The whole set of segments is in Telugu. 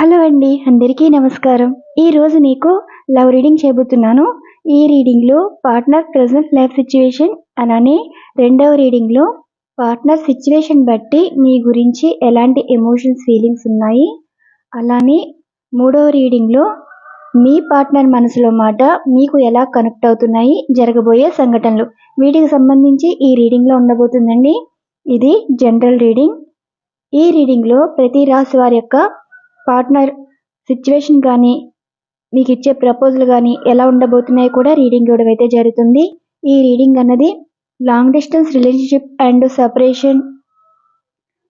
హలో అండి అందరికీ నమస్కారం. ఈరోజు నీకు లవ్ రీడింగ్ చేయబోతున్నాను. ఈ రీడింగ్లో పార్ట్నర్ ప్రజెంట్ లైఫ్ సిచ్యువేషన్ అలానే రెండవ రీడింగ్లో పార్ట్నర్ సిచ్యువేషన్ బట్టి మీ గురించి ఎలాంటి ఎమోషన్స్ ఫీలింగ్స్ ఉన్నాయి? అలానే మూడవ రీడింగ్లో మీ పార్ట్నర్ మనసులో మాట మీకు ఎలా కనెక్ట్ అవుతున్నాయి? జరగబోయే సంఘటనలు. వీటికి సంబంధించి ఈ రీడింగ్లో ఉండబోతుందండి. ఇది జనరల్ రీడింగ్ ఈ రీడింగ్లో ప్రతి రాశి వారి యొక్క పార్ట్నర్ సిచ్యువేషన్ కానీ మీకు ఇచ్చే ప్రపోజల్ కానీ ఎలా ఉండబోతున్నాయో కూడా రీడింగ్ ఇవ్వడం అయితే జరుగుతుంది. ఈ రీడింగ్ అన్నది long distance relationship and separation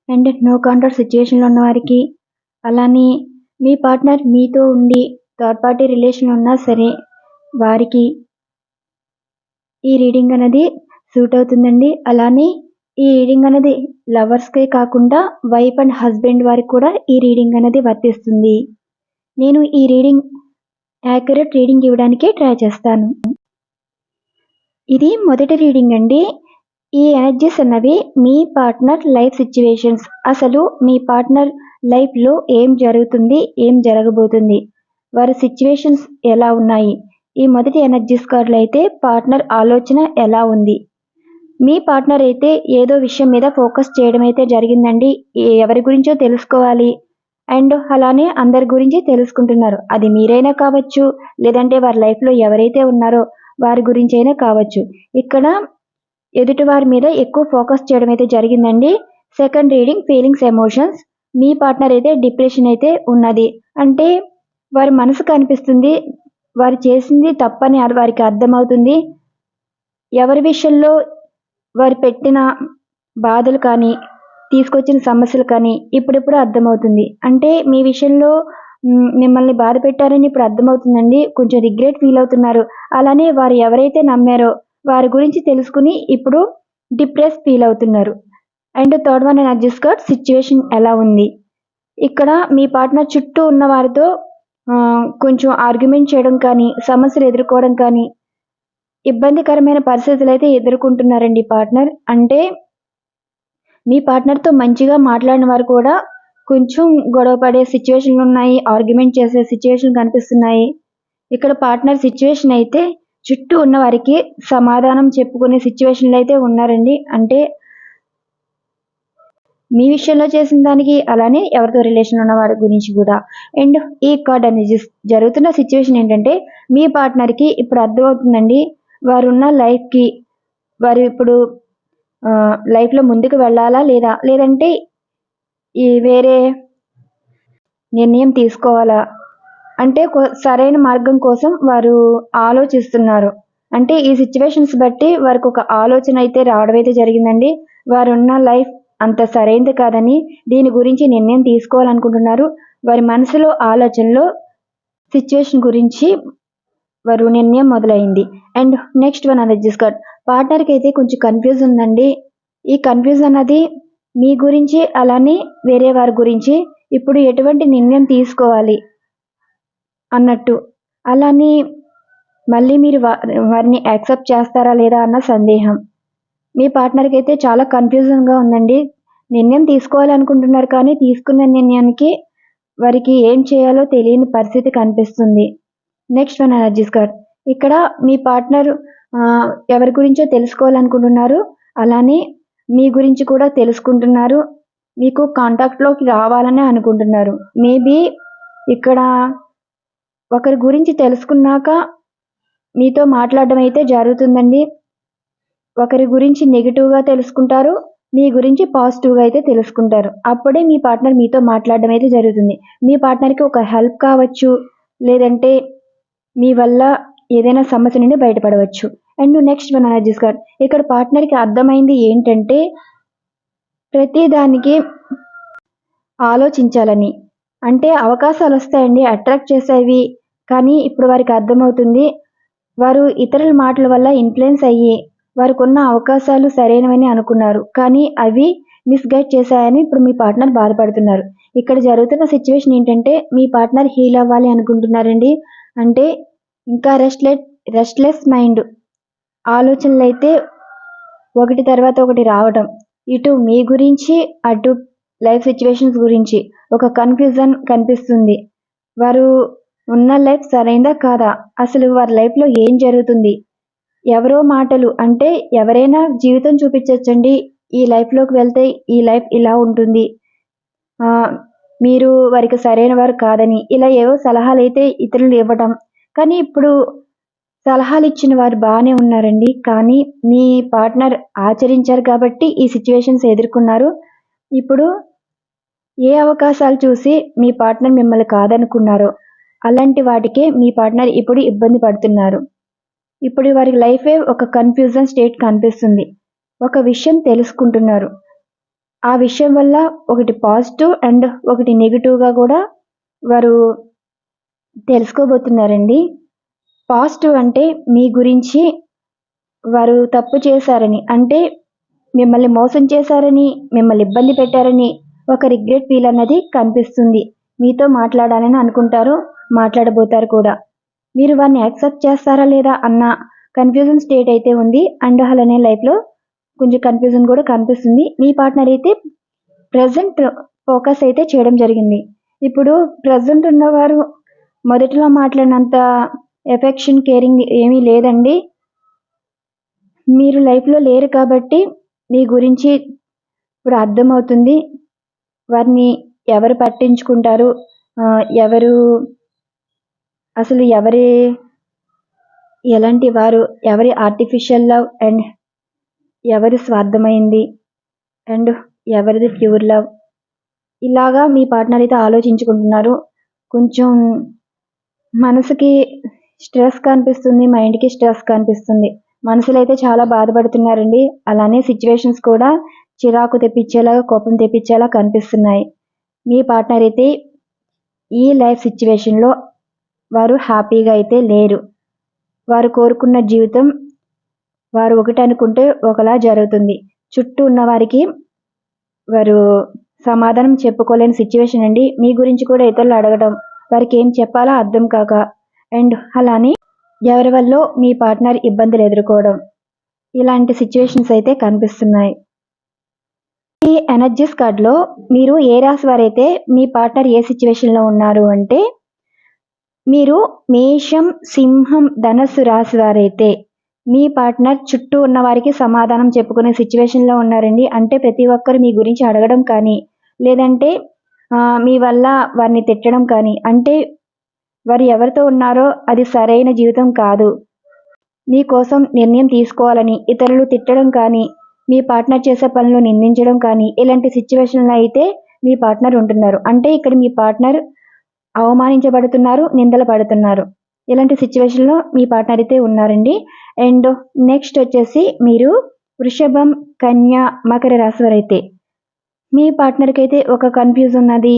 and no contact సిచ్యువేషన్లో ఉన్న వారికి అలానే మీ పార్ట్నర్ మీతో ఉండి థర్డ్ పార్టీ రిలేషన్ ఉన్నా సరే వారికి ఈ రీడింగ్ అనేది సూట్ అవుతుందండి. అలానే ఈ రీడింగ్ అనేది లవర్స్కే కాకుండా వైఫ్ అండ్ హస్బెండ్ వారికి కూడా ఈ రీడింగ్ అనేది వర్తిస్తుంది. నేను ఈ రీడింగ్ యాక్యురేట్ రీడింగ్ ఇవ్వడానికి ట్రై చేస్తాను. ఇది మొదటి రీడింగ్ అండి. ఈ ఎనర్జీస్ అన్నవి మీ పార్ట్నర్ లైఫ్ సిచ్యువేషన్స్ అసలు మీ పార్ట్నర్ లైఫ్లో ఏం జరుగుతుంది ఏం జరగబోతుంది వారి సిచ్యువేషన్స్ ఎలా ఉన్నాయి? ఈ మొదటి ఎనర్జీస్ కార్డులు అయితే పార్ట్నర్ ఆలోచన ఎలా ఉంది? మీ పార్ట్నర్ అయితే ఏదో విషయం మీద ఫోకస్ చేయడం అయితే జరిగిందండి ఎవరి గురించో తెలుసుకోవాలి. అండ్ అలానే అందరి గురించి తెలుసుకుంటున్నారు. అది మీరైనా కావచ్చు లేదంటే వారి లైఫ్లో ఎవరైతే ఉన్నారో వారి గురించి అయినా కావచ్చు. ఇక్కడ ఎదుటి వారి మీద ఎక్కువ ఫోకస్ చేయడం అయితే జరిగిందండి. Second reading feelings emotions. మీ పార్ట్నర్ అయితే డిప్రెషన్ అయితే ఉన్నది. అంటే వారి మనసు కనిపిస్తుంది వారు చేసింది తప్పని వారికి అర్థమవుతుంది. ఎవరి విషయంలో వారు పెట్టిన బాధలు కానీ తీసుకొచ్చిన సమస్యలు కానీ ఇప్పుడిప్పుడు అర్థమవుతుంది. అంటే మీ విషయంలో మిమ్మల్ని బాధ పెట్టారని ఇప్పుడు అర్థమవుతుందండి. కొంచెం రిగ్రెట్ ఫీల్ అవుతున్నారు. అలానే వారు ఎవరైతే నమ్మారో వారి గురించి తెలుసుకుని ఇప్పుడు డిప్రెస్ ఫీల్ అవుతున్నారు. And third one and adjust situation ఎలా ఉంది? ఇక్కడ మీ పార్ట్నర్ చుట్టూ ఉన్న వారితో కొంచెం ఆర్గ్యుమెంట్ చేయడం కానీ సమస్యలు ఎదుర్కోవడం కానీ ఇబ్బందికరమైన పరిస్థితులు అయితే ఎదుర్కొంటున్నారండి పార్ట్నర్. అంటే మీ పార్ట్నర్తో మంచిగా మాట్లాడిన వారు కూడా కొంచెం గొడవ పడే సిచ్యువేషన్లు ఉన్నాయి ఆర్గ్యుమెంట్ చేసే సిచ్యువేషన్ కనిపిస్తున్నాయి. ఇక్కడ పార్ట్నర్ సిచ్యువేషన్ అయితే చుట్టూ ఉన్న వారికి సమాధానం చెప్పుకునే సిచ్యువేషన్లు అయితే ఉన్నారండి. అంటే మీ విషయంలో చేసిన దానికి అలానే ఎవరితో రిలేషన్ ఉన్న వారి గురించి కూడా. అండ్ ఈ కార్డ్ అనేది జరుగుతున్న సిచ్యువేషన్ ఏంటంటే మీ పార్ట్నర్కి ఇప్పుడు అర్థమవుతుందండి వారున్న లైఫ్కి వారు ఇప్పుడు లైఫ్లో ముందుకు వెళ్ళాలా లేదా? లేదంటే ఈ వేరే నిర్ణయం తీసుకోవాలా? అంటే సరైన మార్గం కోసం వారు ఆలోచిస్తున్నారు. అంటే ఈ సిచ్యువేషన్స్ బట్టి వారికి ఒక ఆలోచన అయితే రావడం అయితే జరిగిందండి. వారు ఉన్న లైఫ్ అంత సరైనది కాదని దీని గురించి నిర్ణయం తీసుకోవాలనుకుంటున్నారు. వారి మనసులో ఆలోచనలో సిచ్యువేషన్ గురించి నిర్ణయం మొదలైంది. అండ్ నెక్స్ట్ వన్ అనేది చూసుకోట్ పార్ట్నర్కి అయితే కొంచెం కన్ఫ్యూజ్ ఉందండి. ఈ కన్ఫ్యూజ్ అన్నది మీ గురించి అలానే వేరే వారి గురించి ఇప్పుడు ఎటువంటి నిర్ణయం తీసుకోవాలి అన్నట్టు. అలానే మళ్ళీ మీరు వారిని యాక్సెప్ట్ చేస్తారా లేదా అన్న సందేహం. మీ పార్ట్నర్కి అయితే చాలా కన్ఫ్యూజన్గా ఉందండి. నిర్ణయం తీసుకోవాలనుకుంటున్నారు కానీ తీసుకున్న నిర్ణయానికి వారికి ఏం చేయాలో తెలియని పరిస్థితి కనిపిస్తుంది. నెక్స్ట్ వన్ ఎనర్జీస్ కార్డ్ ఇక్కడ మీ పార్ట్నర్ ఎవరి గురించో తెలుసుకోవాలనుకుంటున్నారు అలానే మీ గురించి కూడా తెలుసుకుంటున్నారు మీకు కాంటాక్ట్లోకి రావాలని అనుకుంటున్నారు. మేబీ ఇక్కడ ఒకరి గురించి తెలుసుకున్నాక మీతో మాట్లాడడం అయితే జరుగుతుందండి. ఒకరి గురించి నెగిటివ్గా తెలుసుకుంటారు మీ గురించి పాజిటివ్గా అయితే తెలుసుకుంటారు. అప్పుడే మీ పార్ట్నర్ మీతో మాట్లాడడం అయితే జరుగుతుంది. మీ పార్ట్నర్కి ఒక హెల్ప్ కావచ్చు లేదంటే మీ వల్ల ఏదైనా సమస్య నుండి బయటపడవచ్చు. And next one energies card ఇక్కడ పార్ట్నర్కి అర్థమైంది ఏంటంటే ప్రతి దానికి ఆలోచించాలని. అంటే అవకాశాలు వస్తాయండి అట్రాక్ట్ చేసేవి. కానీ ఇప్పుడు వారికి అర్థమవుతుంది వారు ఇతరుల మాటల వల్ల ఇన్ఫ్లుయెన్స్ అయ్యి వారికి ఉన్న అవకాశాలు సరైనవని అనుకున్నారు. కానీ అవి మిస్గైడ్ చేశాయని ఇప్పుడు మీ పార్ట్నర్ బాధపడుతున్నారు. ఇక్కడ జరుగుతున్న సిచ్యువేషన్ ఏంటంటే మీ పార్ట్నర్ హీల్ అవ్వాలి అనుకుంటున్నారండి. అంటే ఇంకా రెస్ట్లెట్ రెస్ట్లెస్ మైండ్ ఆలోచనలు అయితే ఒకటి తర్వాత ఒకటి రావడం ఇటు మీ గురించి అటు లైఫ్ సిచ్యువేషన్స్ గురించి ఒక కన్ఫ్యూజన్ కనిపిస్తుంది. వారు ఉన్న లైఫ్ సరైందా కాదా? అసలు వారి లైఫ్లో ఏం జరుగుతుంది? ఎవరో మాటలు అంటే ఎవరైనా జీవితం చూపించవచ్చండి ఈ లైఫ్లోకి వెళ్తే ఈ లైఫ్ ఇలా ఉంటుంది. మీరు వారికి సరైన వారు కాదని. ఇలా ఏవో సలహాలు అయితే ఇతరులు ఇవ్వటం. కానీ ఇప్పుడు సలహాలు ఇచ్చిన వారు బాగానే ఉన్నారండి. కానీ మీ పార్ట్నర్ ఆచరించారు కాబట్టి ఈ సిచ్యువేషన్స్ ఎదుర్కొన్నారు. ఇప్పుడు ఏ అవకాశాలు చూసి మీ పార్ట్నర్ మిమ్మల్ని కాదనుకున్నారో అలాంటి వాటికే మీ పార్ట్నర్ ఇప్పుడు ఇబ్బంది పడుతున్నారు. ఇప్పుడు వారి లైఫే ఒక కన్ఫ్యూజన్ స్టేట్ కనిపిస్తుంది. ఒక విషయం తెలుసుకుంటున్నారు. ఆ విషయం వల్ల ఒకటి పాజిటివ్ అండ్ ఒకటి నెగిటివ్గా కూడా వారు తెలుసుకోబోతున్నారండి. పాజిటివ్ అంటే మీ గురించి వారు తప్పు చేశారని అంటే మిమ్మల్ని మోసం చేశారని మిమ్మల్ని ఇబ్బంది పెట్టారని ఒక రిగ్రెట్ ఫీల్ అన్నది కనిపిస్తుంది. మీతో మాట్లాడాలని అనుకుంటారు మాట్లాడబోతారు కూడా. మీరు వారిని యాక్సెప్ట్ చేస్తారా లేదా అన్న కన్ఫ్యూజన్ స్టేట్ అయితే ఉంది. అండ్ అలానే లైఫ్లో కొంచెం కన్ఫ్యూజన్ కూడా కనిపిస్తుంది. మీ పార్ట్నర్ అయితే ప్రజెంట్ ఫోకస్ అయితే చేయడం జరిగింది. ఇప్పుడు ప్రజెంట్ ఉన్నవారు మొదటిలో మాట్లాడినంత ఎఫెక్షన్ కేరింగ్ ఏమీ లేదండి. మీరు లైఫ్లో లేరు కాబట్టి మీ గురించి ఇప్పుడు అర్థమవుతుంది. వారిని ఎవరు పట్టించుకుంటారు? ఎవరు అసలు ఎవరి ఎలాంటి వారు? ఎవరి ఆర్టిఫిషియల్ లవ్ అండ్ ఎవరి స్వార్థమైంది? అండ్ ఎవరిది ప్యూర్ లవ్ ఇలాగా మీ పార్ట్నర్ అయితే ఆలోచించుకుంటున్నారు. కొంచెం మనసుకి స్ట్రెస్ కనిపిస్తుంది మైండ్కి స్ట్రెస్ కనిపిస్తుంది. మనసులో అయితే చాలా బాధపడుతున్నారండి. అలానే సిచ్యువేషన్స్ కూడా చిరాకు తెప్పించేలాగా కోపం తెప్పించేలా కనిపిస్తున్నాయి. మీ పార్ట్నర్ అయితే ఈ లైఫ్ సిచ్యువేషన్లో వారు హ్యాపీగా అయితే లేరు. వారు కోరుకున్న జీవితం వారు ఒకటి అనుకుంటే ఒకలా జరుగుతుంది. చుట్టూ ఉన్న వారికి వారు సమాధానం చెప్పుకోలేని సిచ్యువేషన్ అండి. మీ గురించి కూడా ఇతరులు అడగడం వారికి ఏం చెప్పాలో అర్థం కాక అండ్ అలానే ఎవరి వల్ల మీ పార్ట్నర్ ఇబ్బందులు ఎదుర్కోవడం. ఇలాంటి సిచ్యువేషన్స్ అయితే కనిపిస్తున్నాయి. ఈ ఎనర్జీస్ కార్డ్లో మీరు ఏ రాశి వారైతే మీ పార్ట్నర్ ఏ సిచ్యువేషన్లో ఉన్నారు అంటే మీరు మేషం సింహం ధనస్సు రాశి వారైతే మీ పార్ట్నర్ చుట్టూ ఉన్న వారికి సమాధానం చెప్పుకునే సిచ్యువేషన్లో ఉన్నారండి. అంటే ప్రతి ఒక్కరు మీ గురించి అడగడం కానీ లేదంటే మీ వల్ల వారిని తిట్టడం కానీ అంటే వారు ఎవరితో ఉన్నారో అది సరైన జీవితం కాదు. మీకోసం నిర్ణయం తీసుకోవాలని ఇతరులు తిట్టడం కానీ మీ పార్ట్నర్ చేసే పనులు నిందించడం కానీ ఇలాంటి సిచ్యువేషన్లో అయితే మీ పార్ట్నర్ ఉంటున్నారు. అంటే ఇక్కడ మీ పార్ట్నర్ అవమానించబడుతున్నారు నిందలు పడుతున్నారు. ఇలాంటి సిచ్యువేషన్లో మీ పార్ట్నర్ అయితే ఉన్నారండి. అండ్ నెక్స్ట్ వచ్చేసి మీరు వృషభం కన్య మకర రాశి వారైతే మీ పార్ట్నర్కి అయితే ఒక కన్ఫ్యూజ్ ఉన్నది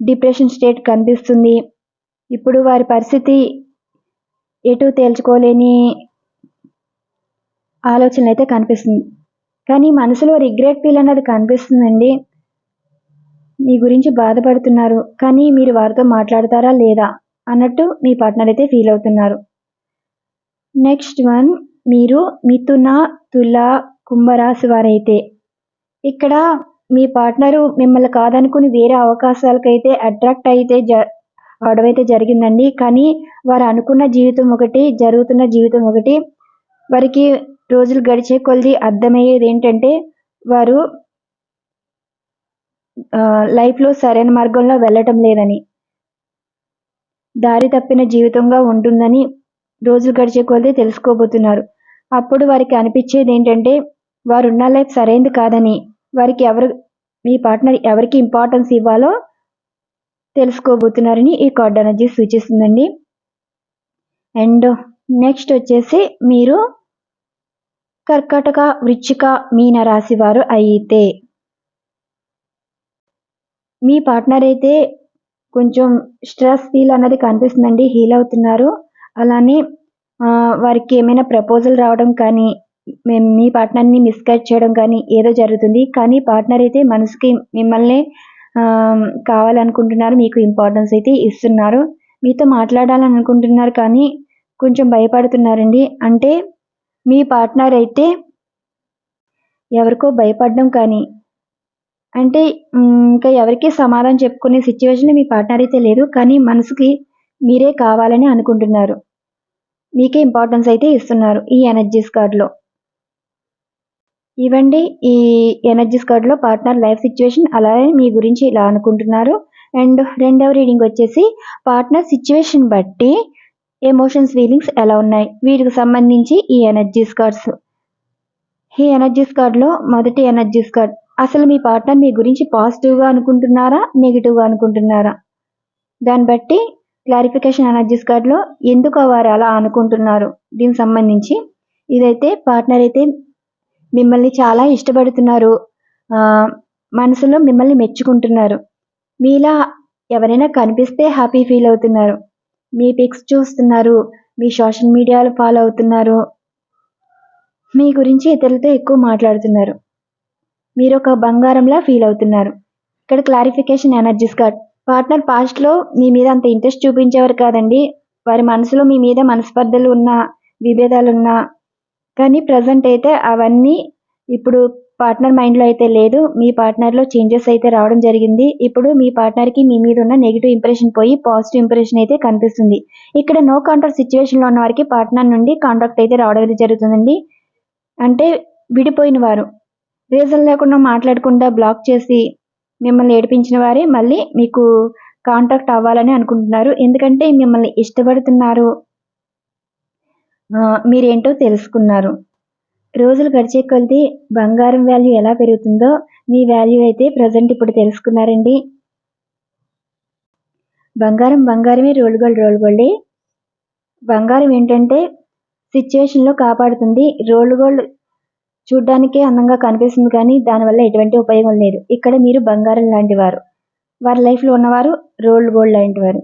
డిప్రెషన్ స్టేట్ కనిపిస్తుంది. ఇప్పుడు వారి పరిస్థితి ఎటు తేల్చుకోలేని ఆలోచనలు అయితే కనిపిస్తుంది. కానీ మనసులో రిగ్రెట్ ఫీల్ అన్నది కనిపిస్తుందండి. మీ గురించి బాధపడుతున్నారు. కానీ మీరు వారితో మాట్లాడతారా లేదా? అన్నట్టు మీ పార్ట్నర్ అయితే ఫీల్ అవుతున్నారు. నెక్స్ట్ వన్ మీరు మిథున తుల కుంభరాశి వారైతే ఇక్కడ మీ పార్ట్నరు మిమ్మల్ని కాదనుకుని వేరే అవకాశాలకైతే అట్రాక్ట్ అయితే జ అవడం అయితే జరిగిందండి. కానీ వారు అనుకున్న జీవితం ఒకటి జరుగుతున్న జీవితం ఒకటి వారికి రోజులు గడిచే కొలది అర్థమయ్యేది ఏంటంటే వారు లైఫ్లో సరైన మార్గంలో వెళ్ళటం లేదని. దారి తప్పిన జీవితంగా ఉంటుందని రోజులు గడిచే కొలది తెలుసుకోబోతున్నారు. అప్పుడు వారికి అనిపించేది ఏంటంటే వారు ఉన్న లైఫ్ సరైనది కాదని వారికి ఎవరు మీ పార్ట్నర్ ఎవరికి ఇంపార్టెన్స్ ఇవ్వాలో తెలుసుకోబోతున్నారని ఈ కార్డ్ ఎనర్జీ సూచిస్తుందండి. అండ్ నెక్స్ట్ వచ్చేసి మీరు కర్కాటక వృచ్చిక మీన రాశి వారు అయితే మీ పార్ట్నర్ అయితే కొంచెం స్ట్రెస్ ఫీల్ అన్నది కనిపిస్తుందండి. హీల్ అవుతున్నారు. అలానే వారికి ఏమైనా ప్రపోజల్ రావడం కానీ మేము మీ పార్ట్నర్ని మిస్గైడ్ చేయడం కానీ ఏదో జరుగుతుంది. కానీ పార్ట్నర్ అయితే మనసుకి మిమ్మల్ని కావాలనుకుంటున్నారు. మీకు ఇంపార్టెన్స్ అయితే ఇస్తున్నారు. మీతో మాట్లాడాలని అనుకుంటున్నారు కానీ కొంచెం భయపడుతున్నారండి. అంటే మీ పార్ట్నర్ అయితే ఎవరికో భయపడడం కానీ అంటే ఇంకా ఎవరికి సమాధానం చెప్పుకునే సిచ్యువేషన్లో మీ పార్ట్నర్ అయితే లేదు కానీ మనసుకి మీరే కావాలని అనుకుంటున్నారు. మీకే ఇంపార్టెన్స్ అయితే ఇస్తున్నారు ఈ ఎనర్జీస్ కార్డ్లో ఇవ్వండి ఈ ఎనర్జీస్ కార్డ్లో పార్ట్నర్ లైఫ్ సిచ్యువేషన్ అలాగే మీ గురించి ఇలా అనుకుంటున్నారు. అండ్ రెండవ రీడింగ్ వచ్చేసి పార్ట్నర్ సిచ్యువేషన్ బట్టి ఎమోషన్స్ ఫీలింగ్స్ ఎలా ఉన్నాయి? వీటికి సంబంధించి ఈ ఎనర్జీస్ కార్డ్స్ ఈ ఎనర్జీస్ కార్డ్లో మొదటి ఎనర్జీస్ కార్డ్ అసలు మీ పార్ట్నర్ మీ గురించి పాజిటివ్గా అనుకుంటున్నారా నెగిటివ్గా అనుకుంటున్నారా? దాన్ని బట్టి క్లారిఫికేషన్ ఎనర్జీస్ కార్డ్లో ఎందుకు వారు అలా అనుకుంటున్నారు? దీనికి సంబంధించి ఇదైతే పార్ట్నర్ అయితే మిమ్మల్ని చాలా ఇష్టపడుతున్నారు. మనసులో మిమ్మల్ని మెచ్చుకుంటున్నారు. మీలా ఎవరైనా కనిపిస్తే హ్యాపీ ఫీల్ అవుతున్నారు. మీ పిక్స్ చూస్తున్నారు. మీ సోషల్ మీడియాలో ఫాలో అవుతున్నారు. మీ గురించి ఇతరులతో ఎక్కువ మాట్లాడుతున్నారు. మీరు ఒక బంగారంలా ఫీల్ అవుతున్నారు. ఇక్కడ క్లారిఫికేషన్ ఎనర్జీస్ కార్డ్ పార్ట్నర్ పాస్ట్లో మీ మీద అంత ఇంట్రెస్ట్ చూపించేవారు కాదండి. వారి మనసులో మీ మీద మనస్పర్ధలు ఉన్న విభేదాలు ఉన్నా కానీ ప్రజెంట్ అయితే అవన్నీ ఇప్పుడు పార్ట్నర్ మైండ్లో అయితే లేదు. మీ పార్ట్నర్లో చేంజెస్ అయితే రావడం జరిగింది. ఇప్పుడు మీ పార్ట్నర్కి మీ మీద ఉన్న నెగిటివ్ ఇంప్రెషన్ పోయి పాజిటివ్ ఇంప్రెషన్ అయితే కనిపిస్తుంది. ఇక్కడ నో కాంట్రాక్ట్ సిచ్యువేషన్లో ఉన్న వారికి పార్ట్నర్ నుండి కాంట్రాక్ట్ అయితే రావడం అయితే జరుగుతుందండి. అంటే విడిపోయిన వారు. రీజన్ లేకుండా మాట్లాడకుండా బ్లాక్ చేసి మిమ్మల్ని ఏడిపించిన వారే మళ్ళీ మీకు కాంటాక్ట్ అవ్వాలని అనుకుంటున్నారు. ఎందుకంటే మిమ్మల్ని ఇష్టపడుతున్నారు. మీరేంటో తెలుసుకున్నారు. రోజులు గడిచే కొద్దీ బంగారం వాల్యూ ఎలా పెరుగుతుందో మీ వాల్యూ అయితే ప్రజెంట్ ఇప్పుడు తెలుసుకున్నారండి. బంగారం బంగారమే రోల్ గోల్డ్ రోల్ గోల్డే. బంగారం ఏంటంటే సిచ్యువేషన్లో కాపాడుతుంది. రోల్ గోల్డ్ చూడ్డానికే అందంగా కనిపిస్తుంది కానీ దానివల్ల ఎటువంటి ఉపయోగం లేదు. ఇక్కడ మీరు బంగారం లాంటి వారు. వారి లైఫ్లో ఉన్నవారు రోల్డ్ గోల్డ్ లాంటి వారు.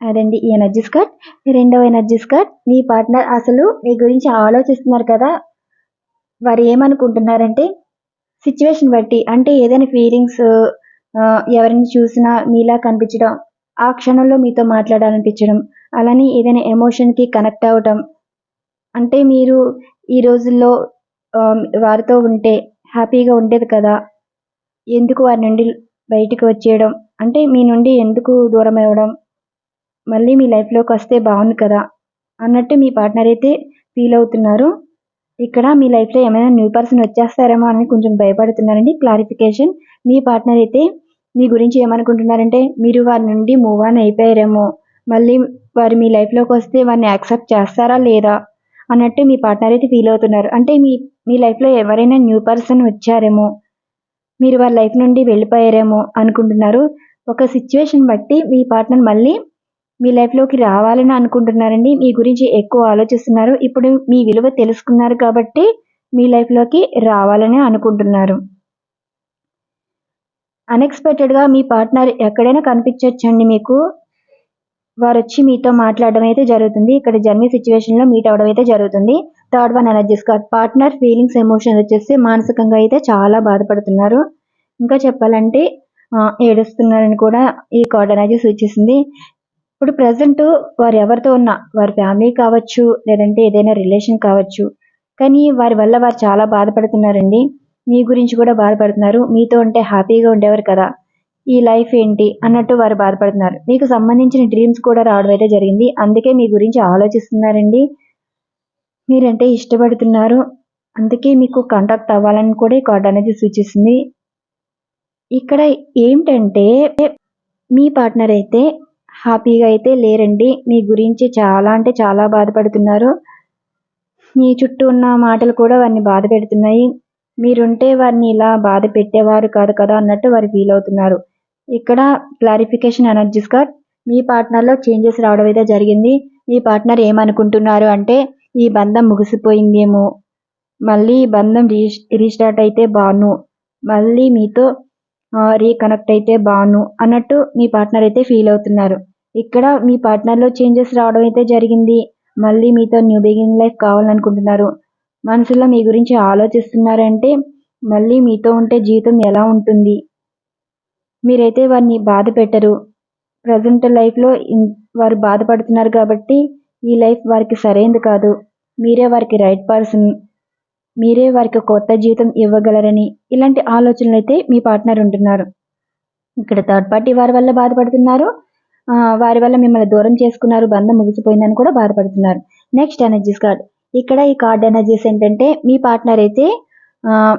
అదండి ఈ ఎనర్జీ కార్డ్ రెండవ ఎనర్జీ కార్డ్ మీ పార్ట్నర్ అసలు మీ గురించి ఆలోచిస్తున్నారు కదా. వారు ఏమనుకుంటున్నారంటే సిచ్యువేషన్ బట్టి అంటే ఏదైనా ఫీలింగ్స్ ఎవరిని చూసినా మీలా కనిపించడం ఆ క్షణంలో మీతో మాట్లాడాలనిపించడం అలానే ఏదైనా ఎమోషన్కి కనెక్ట్ అవ్వటం అంటే మీరు ఈ రోజుల్లో వారితో ఉంటే హ్యాపీగా ఉండేది కదా? ఎందుకు వారి నుండి బయటికి వచ్చేయడం? అంటే మీ నుండి ఎందుకు దూరం అవ్వడం? మళ్ళీ మీ లైఫ్లోకి వస్తే బాగుంది కదా? అన్నట్టు మీ పార్ట్నర్ అయితే ఫీల్ అవుతున్నారు. ఇక్కడ మీ లైఫ్లో ఏమైనా న్యూ పర్సన్ వచ్చేస్తారేమో అని కొంచెం భయపడుతున్నారండి. క్లారిఫికేషన్. మీ పార్ట్నర్ అయితే మీ గురించి ఏమనుకుంటున్నారంటే మీరు వారి నుండి మూవ్ ఆన్ అయిపోయారేమో. మళ్ళీ వారు మీ లైఫ్లోకి వస్తే వారిని యాక్సెప్ట్ చేస్తారా లేదా? అన్నట్టు మీ పార్ట్నర్ అయితే ఫీల్ అవుతున్నారు. అంటే మీ మీ లైఫ్లో ఎవరైనా న్యూ పర్సన్ వచ్చారేమో మీరు వారి లైఫ్ నుండి వెళ్ళిపోయారేమో అనుకుంటున్నారు. ఒక సిచ్యువేషన్ బట్టి మీ పార్ట్నర్ మళ్ళీ మీ లైఫ్లోకి రావాలని అనుకుంటున్నారండి. మీ గురించి ఎక్కువ ఆలోచిస్తున్నారు. ఇప్పుడు మీ విలువ తెలుసుకున్నారు కాబట్టి మీ లైఫ్లోకి రావాలని అనుకుంటున్నారు. అన్ఎక్స్పెక్టెడ్గా మీ పార్ట్నర్ ఎక్కడైనా కనిపించవచ్చండి మీకు. వారు వచ్చి మీతో మాట్లాడడం అయితే జరుగుతుంది. ఇక్కడ జర్నీ సిచ్యువేషన్లో మీట్ అవ్వడం అయితే జరుగుతుంది. Third one energies card partner feelings emotions వచ్చేసి మానసికంగా అయితే చాలా బాధపడుతున్నారు. ఇంకా చెప్పాలంటే ఏడుస్తున్నారని కూడా ఈ కార్డ్ అనేది సూచిస్తుంది. ఇప్పుడు ప్రజెంట్ వారు ఎవరితో ఉన్నా వారి ఫ్యామిలీ కావచ్చు లేదంటే ఏదైనా రిలేషన్ కావచ్చు కానీ వారి వల్ల వారు చాలా బాధపడుతున్నారండి. మీ గురించి కూడా బాధపడుతున్నారు. మీతో ఉంటే హ్యాపీగా ఉండేవారు కదా. ఈ లైఫ్ ఏంటి అన్నట్టు వారు బాధపడుతున్నారు. మీకు సంబంధించిన డ్రీమ్స్ కూడా రావడం అయితే జరిగింది. అందుకే మీ గురించి ఆలోచిస్తున్నారండి. మీరంటే ఇష్టపడుతున్నారు. అందుకే మీకు కాంటాక్ట్ అవ్వాలని కూడా ఈ కార్డ్ అనేది సూచిస్తుంది. ఇక్కడ ఏంటంటే మీ పార్ట్నర్ అయితే హ్యాపీగా అయితే లేరండి. మీ గురించి చాలా అంటే చాలా బాధపడుతున్నారు. మీ చుట్టూ ఉన్న మాటలు కూడా వారిని బాధ పెడుతున్నాయి. మీరుంటే వారిని ఇలా బాధ పెట్టేవారు కాదు కదా అన్నట్టు వారు ఫీల్ అవుతున్నారు. ఇక్కడ క్లారిఫికేషన్ ఎనర్జీస్ కార్డ్ మీ పార్ట్నర్లో చేంజెస్ రావడం అయితే జరిగింది. మీ పార్ట్నర్ ఏమనుకుంటున్నారు అంటే ఈ బంధం ముగిసిపోయిందేమో. మళ్ళీ బంధం రీ రీస్టార్ట్ అయితే బాను. మళ్ళీ మీతో రీకనెక్ట్ అయితే బాను అన్నట్టు మీ పార్ట్నర్ అయితే ఫీల్ అవుతున్నారు. ఇక్కడ మీ పార్ట్నర్లో చేంజెస్ రావడం అయితే జరిగింది. మళ్ళీ మీతో న్యూ బిగినింగ్ లైఫ్ కావాలనుకుంటున్నారు. మనసులో మీ గురించి ఆలోచిస్తున్నారంటే మళ్ళీ మీతో ఉంటే జీవితం ఎలా ఉంటుంది? మీరైతే వారిని బాధ పెట్టరు. ప్రజెంట్ లైఫ్లో వారు బాధపడుతున్నారు కాబట్టి ఈ లైఫ్ వారికి సరైనది కాదు. మీరే వారికి రైట్ పర్సన్. మీరే వారికి కొత్త జీవితం ఇవ్వగలరని ఇలాంటి ఆలోచనలు అయితే మీ పార్ట్నర్ ఉంటున్నారు. ఇక్కడ థర్డ్ పార్టీ వారి వల్ల బాధపడుతున్నారు. వారి వల్ల మిమ్మల్ని దూరం చేసుకున్నారు. బంధం ముగిసిపోయిందని కూడా బాధపడుతున్నారు. Next energies card. ఇక్కడ ఈ కార్డ్ ఎనర్జీస్ ఏంటంటే మీ పార్ట్నర్ అయితే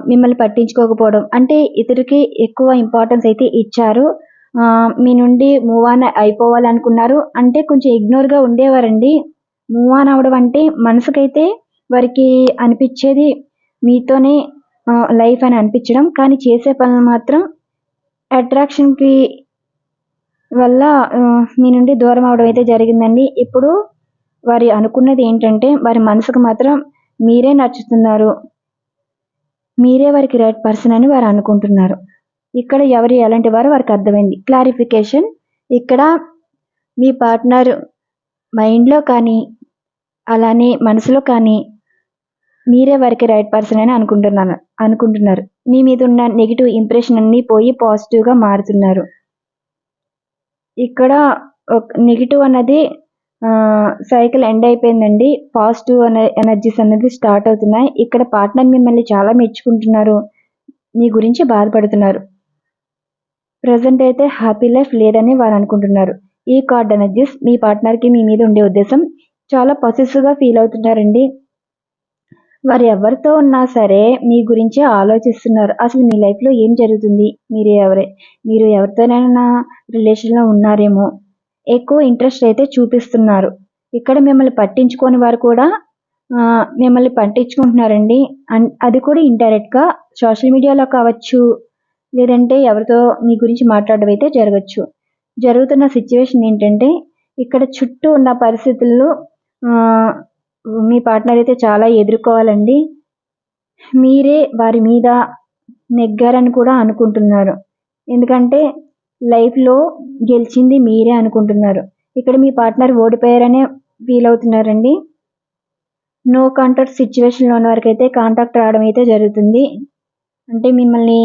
మిమ్మల్ని పట్టించుకోకపోవడం. అంటే ఇతరికి ఎక్కువ ఇంపార్టెన్స్ అయితే ఇచ్చారు. మీ నుండి మూవ్ ఆన్ అయిపోవాలనుకున్నారు. అంటే కొంచెం ఇగ్నోర్గా ఉండేవారండి. మూవ్ ఆన్ అవ్వడం అంటే మనసుకైతే వారికి అనిపించేది మీతోనే లైఫ్ అని అనిపించడం. కానీ చేసే పనులు మాత్రం అట్రాక్షన్కి వల్ల మీ నుండి దూరం అవడం అయితే జరిగిందండి. ఇప్పుడు వారి అనుకున్నది ఏంటంటే వారి మనసుకు మాత్రం మీరే నచ్చుతున్నారు. మీరే వారికి రైట్ పర్సన్ అని వారు అనుకుంటున్నారు. ఇక్కడ ఎవరు ఎలాంటి వారు వారికి అర్థమైంది. క్లారిఫికేషన్ ఇక్కడ మీ పార్ట్నర్ మైండ్లో కానీ అలానే మనసులో కానీ మీరే వారికి రైట్ పర్సన్ అని అనుకుంటున్నాను అనుకుంటున్నారు. మీ మీద ఉన్న నెగిటివ్ ఇంప్రెషన్ అన్నీ పోయి పాజిటివ్గా మారుతున్నారు. ఇక్కడ ఒక నెగిటివ్ అన్నది సైకిల్ ఎండ్ అయిపోయిందండి. పాజిటివ్ అనే ఎనర్జీస్ అనేది స్టార్ట్ అవుతున్నాయి. ఇక్కడ పార్ట్నర్ మిమ్మల్ని చాలా మెచ్చుకుంటున్నారు. మీ గురించి బాధపడుతున్నారు. ప్రజెంట్ అయితే హ్యాపీ లైఫ్ లేదని వారు అనుకుంటున్నారు. ఈ కార్డ్ ఎనర్జీస్ మీ పార్ట్నర్కి మీ మీద ఉండే ఉద్దేశం. చాలా గా ఫీల్ అవుతున్నారండి. వారు ఎవరితో ఉన్నా సరే మీ గురించే ఆలోచిస్తున్నారు. అసలు మీ లైఫ్లో ఏం జరుగుతుంది? మీరు ఎవరే మీరు ఎవరితోనైనా రిలేషన్లో ఉన్నారేమో. ఎక్కువ ఇంట్రెస్ట్ అయితే చూపిస్తున్నారు. ఇక్కడ మిమ్మల్ని పట్టించుకోని వారు కూడా మిమ్మల్ని పట్టించుకుంటున్నారండి. అన్ అది కూడా ఇండైరెక్ట్గా సోషల్ మీడియాలో కావచ్చు లేదంటే ఎవరితో మీ గురించి మాట్లాడడం అయితే జరగచ్చు. జరుగుతున్న సిచ్యువేషన్ ఏంటంటే ఇక్కడ చుట్టూ ఉన్న పరిస్థితుల్లో మీ పార్ట్నర్ అయితే చాలా ఎదుర్కోవాలండి. మీరే వారి మీద నెగ్గారని కూడా అనుకుంటున్నారు. ఎందుకంటే లైఫ్లో గెలిచింది మీరే అనుకుంటున్నారు. ఇక్కడ మీ పార్ట్నర్ ఓడిపోయారనే ఫీల్ అవుతున్నారండి. నో కాంటాక్ట్ సిచ్యువేషన్లో ఉన్న వరకు అయితే కాంటాక్ట్ రావడం అయితే జరుగుతుంది. అంటే మిమ్మల్ని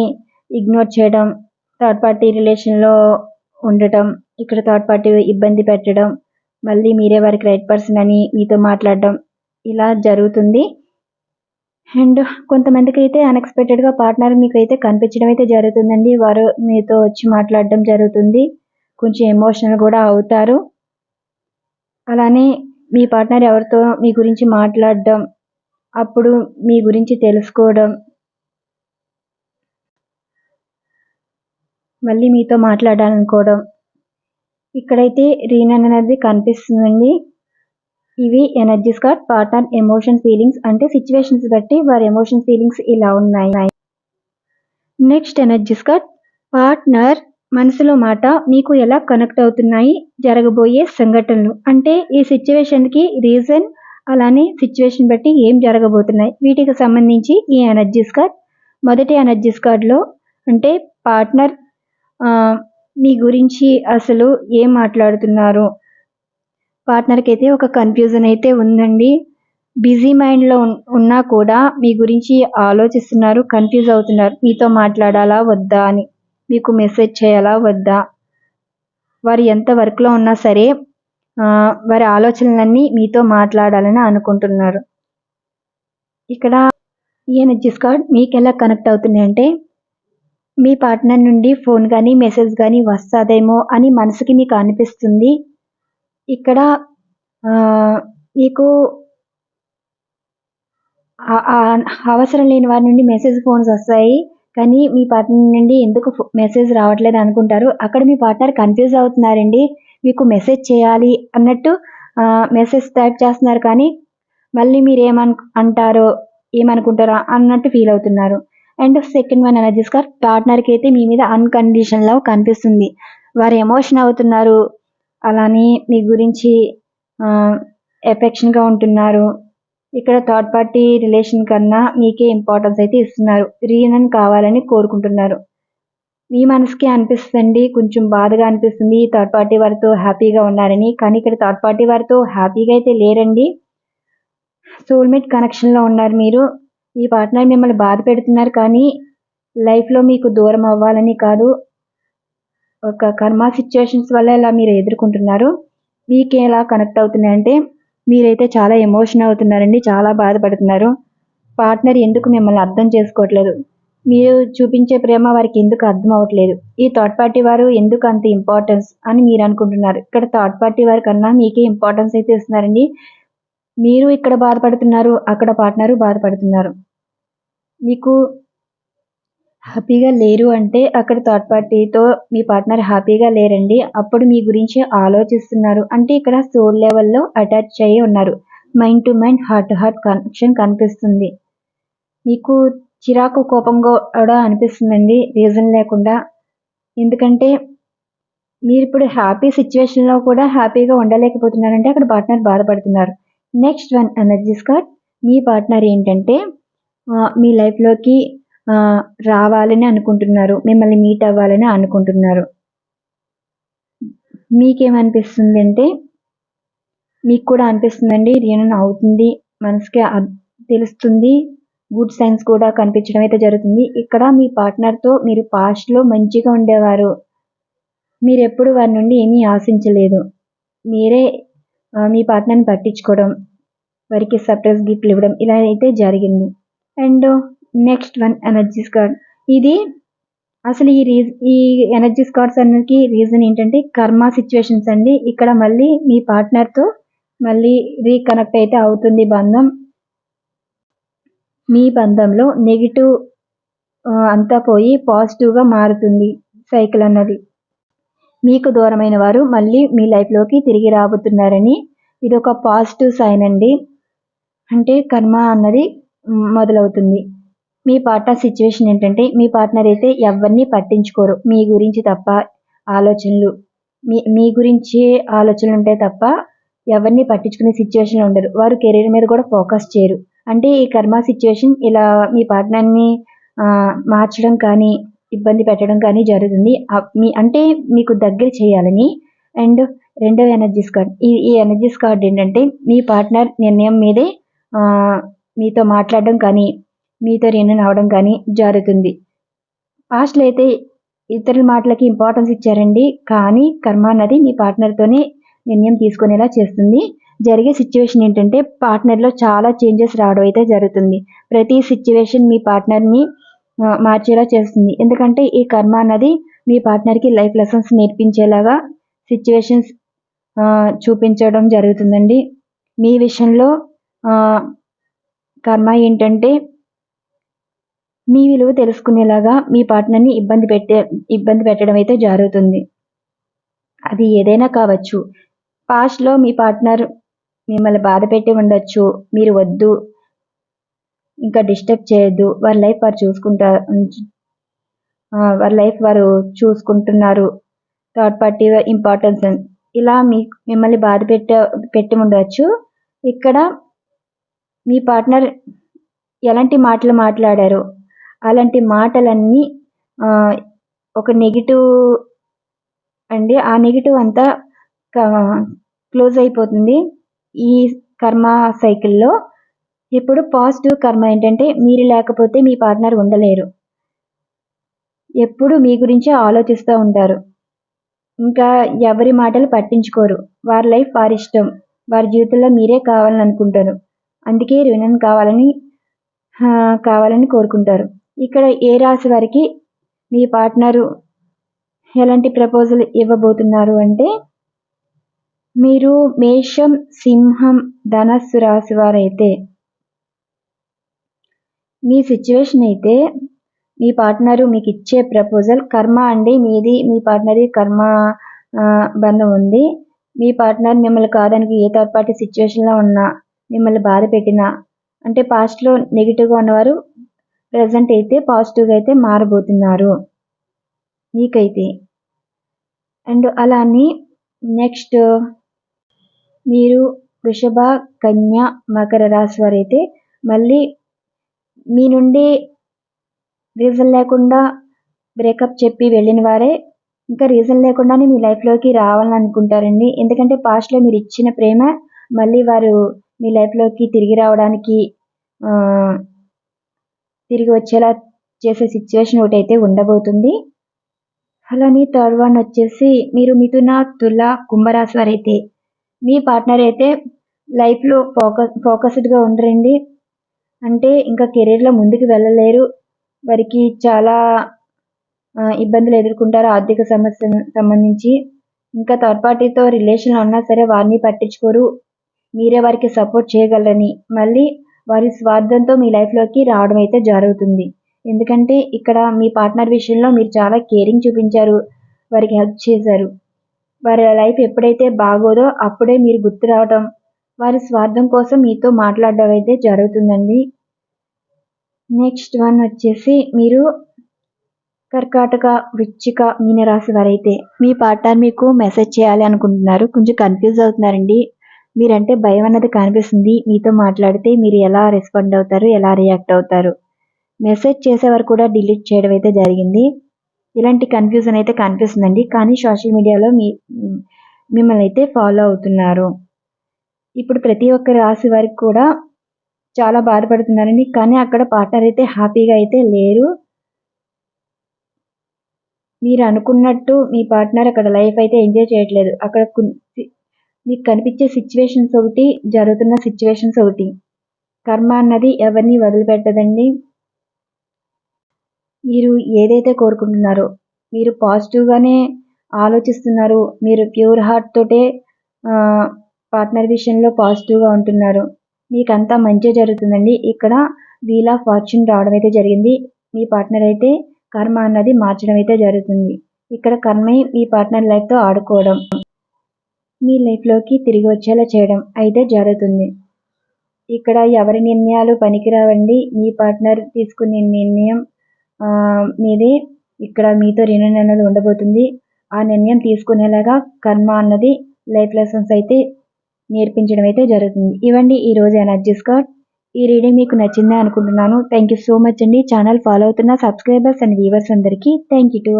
ఇగ్నోర్ చేయడం థర్డ్ పార్టీ రిలేషన్లో ఉండటం ఇక్కడ థర్డ్ పార్టీ ఇబ్బంది పెట్టడం మళ్ళీ మీరే వారికి రైట్ పర్సన్ అని మీతో మాట్లాడడం ఇలా జరుగుతుంది. అండ్ కొంతమందికి అయితే అన్ఎక్స్పెక్టెడ్గా పార్ట్నర్ మీకు అయితే కనిపించడం అయితే జరుగుతుందండి. వారు మీతో వచ్చి మాట్లాడడం జరుగుతుంది. కొంచెం ఎమోషనల్ కూడా అవుతారు. అలానే మీ పార్ట్నర్ ఎవరితో మీ గురించి మాట్లాడడం అప్పుడు మీ గురించి తెలుసుకోవడం. మళ్ళీ మీతో మాట్లాడాలనుకోవడం. ఇక్కడైతే రీనన్ అనేది కనిపిస్తుందండి. ఇవి energies card and emotion feelings అంటే సిచ్యువేషన్స్ బట్టి వారి ఎమోషన్ ఫీలింగ్స్ ఇలా ఉన్నాయి. నెక్స్ట్ ఎనర్జీస్ కార్డ్ పార్ట్నర్ మనసులో మాట మీకు ఎలా కనెక్ట్ అవుతున్నాయి? జరగబోయే సంఘటనలు అంటే ఈ సిచ్యువేషన్కి రీజన్ అలానే సిచ్యువేషన్ బట్టి ఏం జరగబోతున్నాయి? వీటికి సంబంధించి ఈ ఎనర్జీస్ కార్డ్ మొదటి ఎనర్జీస్ కార్డ్లో అంటే పార్ట్నర్ మీ గురించి అసలు ఏం మాట్లాడుతున్నారు? పార్ట్నర్కి అయితే ఒక కన్ఫ్యూజన్ అయితే ఉందండి. బిజీ మైండ్లో ఉన్నా కూడా మీ గురించి ఆలోచిస్తున్నారు కన్ఫ్యూజ్ అవుతున్నారు. మీతో మాట్లాడాలా వద్దా అని. మీకు మెసేజ్ చేయాలా వద్దా? వారు ఎంత వర్క్లో ఉన్నా సరే వారి ఆలోచనలన్నీ మీతో మాట్లాడాలని అనుకుంటున్నారు. ఇక్కడ ఈ ఎనర్జీస్ కార్డ్ మీకు ఎలా కనెక్ట్ అవుతుంది అంటే మీ పార్ట్నర్ నుండి ఫోన్ కానీ మెసేజ్ కానీ వస్తుందేమో అని మనసుకి మీకు అనిపిస్తుంది. ఇక్కడ మీకు అవసరం లేని వారి నుండి మెసేజ్ ఫోన్స్ వస్తాయి. కానీ మీ పార్ట్నర్ నుండి ఎందుకు మెసేజ్ రావట్లేదు అనుకుంటారు. అక్కడ మీ పార్ట్నర్ కన్ఫ్యూజ్ అవుతున్నారండి. మీకు మెసేజ్ చేయాలి అన్నట్టు మెసేజ్ టైప్ చేస్తున్నారు. కానీ మళ్ళీ మీరు ఏమను అంటారో ఏమనుకుంటారో అన్నట్టు ఫీల్ అవుతున్నారు. And second one energies card పార్ట్నర్కి అయితే మీ మీద అన్కండిషన్ లవ్ కనిపిస్తుంది. వారు ఎమోషన్ అవుతున్నారు. అలానే మీ గురించి ఎఫెక్షన్గా ఉంటున్నారు. ఇక్కడ థర్డ్ పార్టీ రిలేషన్ కన్నా మీకే ఇంపార్టెన్స్ అయితే ఇస్తున్నారు. రీయూనియన్ కావాలని కోరుకుంటున్నారు. మీ మనసుకి అనిపిస్తుంది కొంచెం బాధగా అనిపిస్తుంది థర్డ్ పార్టీ వారితో హ్యాపీగా ఉన్నారని. కానీ ఇక్కడ థర్డ్ పార్టీ వారితో హ్యాపీగా అయితే లేరండి. సోల్మేట్ కనెక్షన్లో ఉన్నారు మీరు. మీ పార్ట్నర్ మిమ్మల్ని బాధ పెడుతున్నారు కానీ లైఫ్లో మీకు దూరం అవ్వాలని కాదు. ఒక కర్మ సిచ్యువేషన్స్ వల్ల ఇలా మీరు ఎదుర్కొంటున్నారు? మీకు ఎలా కనెక్ట్ అవుతున్నాయంటే మీరైతే చాలా ఎమోషన్ అవుతున్నారండి చాలా బాధపడుతున్నారు. పార్ట్నర్ ఎందుకు మిమ్మల్ని అర్థం చేసుకోవట్లేదు? మీరు చూపించే ప్రేమ వారికి ఎందుకు అర్థం అవ్వట్లేదు? ఈ థర్డ్ పార్టీ వారు ఎందుకు అంత ఇంపార్టెన్స్ అని మీరు అనుకుంటున్నారు? ఇక్కడ థర్డ్ పార్టీ వారి కన్నా మీకే ఇంపార్టెన్స్ అయితే ఇస్తున్నారండి. మీరు ఇక్కడ బాధపడుతున్నారు అక్కడ పార్ట్నరు బాధపడుతున్నారు. మీకు హ్యాపీగా లేరు అంటే అక్కడ థర్డ్ పార్టీతో మీ పార్ట్నర్ హ్యాపీగా లేరండి. అప్పుడు మీ గురించి ఆలోచిస్తున్నారు. అంటే ఇక్కడ సోల్ లెవెల్లో అటాచ్ అయ్యి ఉన్నారు. Mind to mind heart to heart connection కనిపిస్తుంది. మీకు చిరాకు కోపంగా కూడా అనిపిస్తుందండి. రీజన్ లేకుండా. ఎందుకంటే మీరు ఇప్పుడు హ్యాపీ సిచ్యువేషన్లో కూడా హ్యాపీగా ఉండలేకపోతున్నారంటే అక్కడ పార్ట్నర్ బాధపడుతున్నారు. నెక్స్ట్ వన్ ఎనర్జీస్ కార్డ్ మీ పార్ట్నర్ ఏంటంటే మీ లైఫ్లోకి రావాలని అనుకుంటున్నారు. మిమ్మల్ని మీట్ అవ్వాలని అనుకుంటున్నారు. మీకేమనిపిస్తుంది అంటే మీకు కూడా అనిపిస్తుందండి రీయూనియన్ అవుతుంది మనసుకి తెలుస్తుంది గుడ్ సైన్స్ కూడా కనిపించడం అయితే జరుగుతుంది. ఇక్కడ మీ పార్ట్నర్తో మీరు పాస్ట్లో మంచిగా ఉండేవారు. మీరు ఎప్పుడు వారి నుండి ఏమీ ఆశించలేదు. మీరే మీ పార్ట్నర్ని పట్టించుకోవడం వారికి సర్ప్రైజ్ గిఫ్ట్లు ఇవ్వడం ఇలా అయితే జరిగింది. And next one energies card ఇది అసలు ఈ రీజ్ ఈ ఎనర్జీస్ కార్డ్స్ అన్నిటికీ రీజన్ ఏంటంటే కర్మ సిచ్యువేషన్స్ అండి. ఇక్కడ మళ్ళీ మీ పార్ట్నర్తో మళ్ళీ రీకనెక్ట్ అయితే అవుతుంది బంధం. మీ బంధంలో నెగిటివ్ అంతా పోయి పాజిటివ్గా మారుతుంది సైకిల్ అన్నది. మీకు దూరమైన వారు మళ్ళీ మీ లైఫ్లోకి తిరిగి రాబోతున్నారని ఇది ఒక పాజిటివ్ సైన్ అండి. అంటే కర్మ అన్నది మొదలవుతుంది. మీ పార్ట్నర్ సిచ్యువేషన్ ఏంటంటే మీ పార్ట్నర్ అయితే ఎవరిని పట్టించుకోరు. మీ గురించి తప్ప ఆలోచనలు మీ మీ గురించి ఆలోచనలు ఉంటాయి తప్ప ఎవరిని పట్టించుకునే సిచ్యువేషన్లో ఉండరు. వారు కెరీర్ మీద కూడా ఫోకస్ చేయరు. అంటే ఈ కర్మ సిచ్యువేషన్ ఇలా మీ పార్ట్నర్ని మార్చడం కానీ ఇబ్బంది పెట్టడం కానీ జరుగుతుంది. మీ అంటే మీకు దగ్గర చేయాలని అండ్ రెండవ ఎనర్జీస్ కార్డ్ ఈ ఈ ఎనర్జీస్ కార్డ్ ఏంటంటే మీ పార్ట్నర్ నిర్ణయం మీదే మీతో మాట్లాడడం కానీ మీతో రెండు అవడం కానీ జరుగుతుంది. పాస్ట్లో అయితే ఇతరుల మాటలకి ఇంపార్టెన్స్ ఇచ్చారండి. కానీ కర్మ అన్నది మీ పార్ట్నర్తోనే నిర్ణయం తీసుకునేలా చేస్తుంది. జరిగే సిచ్యువేషన్ ఏంటంటే పార్ట్నర్లో చాలా చేంజెస్ రావడం అయితే జరుగుతుంది. ప్రతి సిచ్యువేషన్ మీ పార్ట్నర్ని మార్చేలా చేస్తుంది. ఎందుకంటే ఈ కర్మ అన్నది మీ పార్ట్నర్కి లైఫ్ లెసన్స్ నేర్పించేలాగా సిచ్యువేషన్స్ చూపించడం జరుగుతుందండి. మీ విషయంలో కర్మ ఏంటంటే మీ విలువ తెలుసుకునేలాగా మీ పార్ట్నర్ని ఇబ్బంది పెట్టే ఇబ్బంది పెట్టడం అయితే జరుగుతుంది. అది ఏదైనా కావచ్చు. పాస్ట్లో మీ పార్ట్నర్ మిమ్మల్ని బాధ పెట్టి ఉండొచ్చు మీరు వద్దు ఇంకా డిస్టర్బ్ చేయొద్దు వారి లైఫ్ వారు చూసుకుంటా వారి లైఫ్ వారు చూసుకుంటున్నారు. థర్డ్ పార్టీ ఇంపార్టెన్స్ ఇలా మీ మిమ్మల్ని బాధ పెట్ట పెట్టి ఉండవచ్చు ఇక్కడ మీ పార్ట్నర్ ఎలాంటి మాటలు మాట్లాడారు? అలాంటి మాటలన్నీ ఒక నెగిటివ్ అండి. ఆ నెగిటివ్ అంతా క్లోజ్ అయిపోతుంది. ఈ కర్మ సైకిల్లో ఇప్పుడు పాజిటివ్ కర్మ ఏంటంటే మీరు లేకపోతే మీ పార్ట్నర్ ఉండలేరు. ఎప్పుడు మీ గురించే ఆలోచిస్తూ ఉంటారు. ఇంకా ఎవరి మాటలు పట్టించుకోరు. వారి లైఫ్ వారి ఇష్టం. వారి జీవితంలో మీరే కావాలని అనుకుంటారు అందుకే రినన్ కావాలని కావాలని కోరుకుంటారు. ఇక్కడ ఏ రాశి వారికి మీ పార్ట్నరు ఎలాంటి ప్రపోజల్ ఇవ్వబోతున్నారు అంటే మీరు మేషం సింహం ధనస్సు రాశి వారైతే మీ సిచ్యువేషన్ అయితే మీ పార్ట్నరు మీకు ఇచ్చే ప్రపోజల్ కర్మ అండి. మీది మీ పార్ట్నర్ కర్మ బంధం ఉంది. మీ పార్ట్నర్ మిమ్మల్ని కాదానికి ఏ థర్డ్ పార్టీ సిచ్యువేషన్లో ఉన్నా మిమ్మల్ని బాధ పెట్టినా అంటే పాస్ట్లో నెగిటివ్గా ఉన్నవారు ప్రజెంట్ అయితే పాజిటివ్గా అయితే మారబోతున్నారు. మీకైతే? అండ్ అలానే నెక్స్ట్ మీరు వృషభ కన్య మకర రాశి వారైతే మళ్ళీ మీ నుండి రీజన్ లేకుండా బ్రేకప్ చెప్పి వెళ్ళిన వారే ఇంకా రీజన్ లేకుండానే మీ లైఫ్లోకి రావాలని అనుకుంటారండి ఎందుకంటే పాస్ట్లో మీరు ఇచ్చిన ప్రేమ మళ్ళీ వారు మీ లైఫ్లోకి తిరిగి రావడానికి తిరిగి వచ్చేలా చేసే సిచ్యువేషన్ ఒకటి అయితే ఉండబోతుంది. అలానే థర్డ్ వన్ వచ్చేసి మీరు మిథున తుల కుంభరాశి అయితే మీ పార్ట్నర్ అయితే లైఫ్లో ఫోకస్ ఫోకస్డ్గా ఉండరండి. అంటే ఇంకా కెరీర్లో ముందుకు వెళ్ళలేరు. వారికి చాలా ఇబ్బందులు ఎదుర్కొంటారు ఆర్థిక సమస్య సంబంధించి. ఇంకా థర్డ్ పార్టీతో రిలేషన్లో ఉన్నా సరే వారిని పట్టించుకోరు. మీరే వారికి సపోర్ట్ చేయగలరని. మళ్ళీ వారి స్వార్థంతో మీ లైఫ్లోకి రావడం అయితే జరుగుతుంది. ఎందుకంటే ఇక్కడ మీ పార్ట్నర్ విషయంలో మీరు చాలా కేరింగ్ చూపించారు. వారికి హెల్ప్ చేశారు. వారి లైఫ్ ఎప్పుడైతే బాగోదో అప్పుడే మీరు గుర్తు రావడం వారి స్వార్థం కోసం మీతో మాట్లాడడం అయితే జరుగుతుందండి. నెక్స్ట్ వన్ వచ్చేసి మీరు కర్కాటక వృచ్చిక మీనరాశి వారైతే మీ పార్ట్నర్ మీకు మెసేజ్ చేయాలి అనుకుంటున్నారు. కొంచెం కన్ఫ్యూజ్ అవుతున్నారండి. మీరంటే భయం అన్నది కనిపిస్తుంది. మీతో మాట్లాడితే మీరు ఎలా రెస్పాండ్ అవుతారు ఎలా రియాక్ట్ అవుతారు? మెసేజ్ చేసేవారు కూడా డిలీట్ చేయడం అయితే జరిగింది. ఇలాంటి కన్ఫ్యూజన్ అయితే కనిపిస్తుందండి. కానీ సోషల్ మీడియాలో మీ మిమ్మల్ని అయితే ఫాలో అవుతున్నారు. ఇప్పుడు ప్రతి ఒక్క రాశి వారికి కూడా చాలా బాధపడుతున్నారండి. కానీ అక్కడ పార్ట్నర్ అయితే హ్యాపీగా అయితే లేరు. మీరు అనుకున్నట్టు మీ పార్ట్నర్ అక్కడ లైఫ్ అయితే ఎంజాయ్ చేయట్లేదు. అక్కడ మీకు కనిపించే సిచ్యువేషన్స్ ఒకటి జరుగుతున్న సిచ్యువేషన్స్ ఒకటి. కర్మ అన్నది ఎవరిని వదిలిపెట్టదండి? మీరు ఏదైతే కోరుకుంటున్నారో మీరు పాజిటివ్గానే ఆలోచిస్తున్నారు మీరు ప్యూర్ హార్ట్ తోటే పార్ట్నర్ విషయంలో పాజిటివ్గా ఉంటున్నారు. మీకు మంచి జరుగుతుందండి. ఇక్కడ వీల్ ఆఫ్ ఫార్చ్యూన్ రావడం అయితే జరిగింది. మీ పార్ట్నర్ అయితే కర్మ అన్నది మార్చడం అయితే జరుగుతుంది. ఇక్కడ కర్మే మీ పార్ట్నర్ లైఫ్తో ఆడుకోవడం. మీ లైఫ్లోకి తిరిగి వచ్చేలా చేయడం అయితే జరుగుతుంది. ఇక్కడ ఎవరి నిర్ణయాలు పనికిరావండి? మీ పార్ట్నర్ తీసుకునే నిర్ణయం మీదే ఇక్కడ మీతో రినన్ అన్నది ఉండబోతుంది. ఆ నిర్ణయం తీసుకునేలాగా కర్మ అన్నది లైఫ్ లెసన్స్ అయితే నేర్పించడం అయితే జరుగుతుంది. ఇవ్వండి ఈరోజు ఎనర్జీస్ కార్డ్. ఈ రీడింగ్ మీకు నచ్చిందే అనుకుంటున్నాను. థ్యాంక్ యూ సో మచ్ అండి. ఛానల్ ఫాలో అవుతున్న సబ్స్క్రైబర్స్ అండ్ వ్యూవర్స్ అందరికీ థ్యాంక్ యూ టు